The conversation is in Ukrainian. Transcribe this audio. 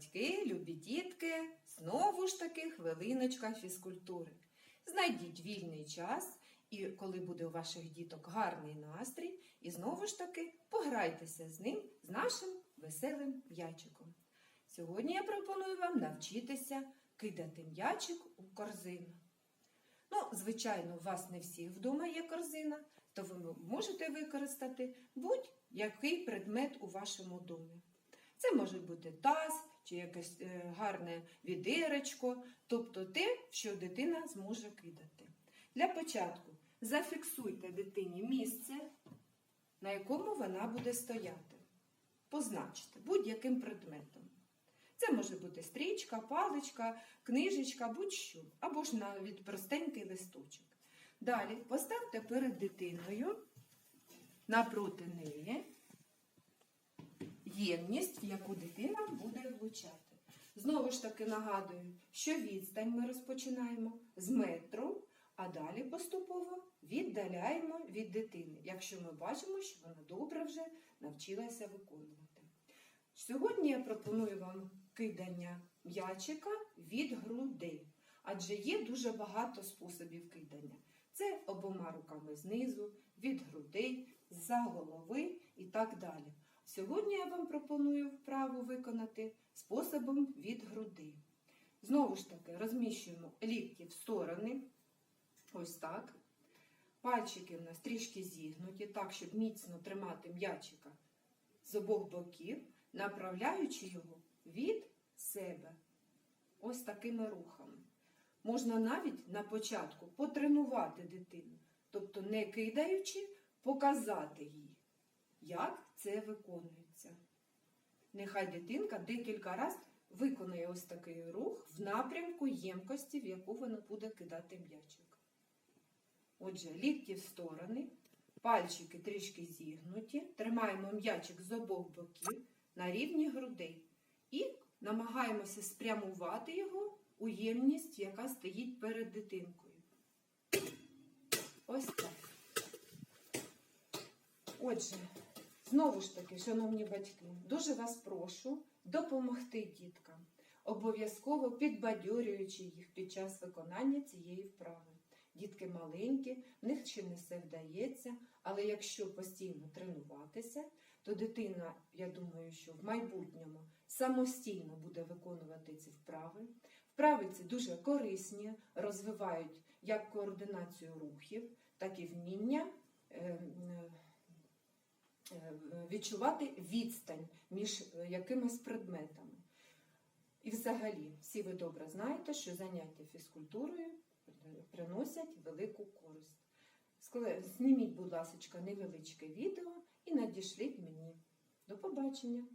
батьки, любі дітки, знову ж таки хвилиночка фізкультури. Знайдіть вільний час, і коли буде у ваших діток гарний настрій, і знову ж таки пограйтеся з ним, з нашим веселим м'ячиком. Сьогодні я пропоную вам навчитися кидати м'ячик у корзину. Ну, звичайно, у вас не всіх вдома є корзина, то ви можете використати будь-який предмет у вашому домі. Це може бути таз чи якесь е, гарне відеречко, тобто те, що дитина зможе кидати. Для початку зафіксуйте дитині місце, на якому вона буде стояти. Позначте будь-яким предметом. Це може бути стрічка, паличка, книжечка, будь-що, або ж навіть простенький листочок. Далі поставте перед дитиною напроти неї ємність, яку дитина буде влучати. Знову ж таки нагадую, що відстань ми розпочинаємо з метру, а далі поступово віддаляємо від дитини, якщо ми бачимо, що вона добре вже навчилася виконувати. Сьогодні я пропоную вам кидання м'ячика від грудей, адже є дуже багато способів кидання. Це обома руками знизу, від грудей, за голови і так далі. Сьогодні я вам пропоную вправу виконати способом від груди. Знову ж таки, розміщуємо лікті в сторони, ось так. Пальчики в нас трішки зігнуті, так, щоб міцно тримати м'ячика з обох боків, направляючи його від себе. Ось такими рухами. Можна навіть на початку потренувати дитину, тобто не кидаючи, показати їй, як це виконується. Нехай дитинка декілька разів виконує ось такий рух в напрямку ємкості, в яку вона буде кидати м'ячик. Отже, лікті в сторони, пальчики трішки зігнуті, тримаємо м'ячик з обох боків на рівні грудей і намагаємося спрямувати його у ємність, яка стоїть перед дитинкою. Ось так. Отже, знову ж таки, шановні батьки, дуже вас прошу допомогти діткам, обов'язково підбадьорюючи їх під час виконання цієї вправи. Дітки маленькі, в них ще не все вдається, але якщо постійно тренуватися, то дитина, я думаю, що в майбутньому самостійно буде виконувати ці вправи. Вправи ці дуже корисні, розвивають як координацію рухів, так і вміння е, е, е, відчувати відстань між якимись предметами. І взагалі, всі ви добре знаєте, що заняття фізкультурою приносять велику користь. Зніміть, будь ласка, невеличке відео і надішліть мені. До побачення!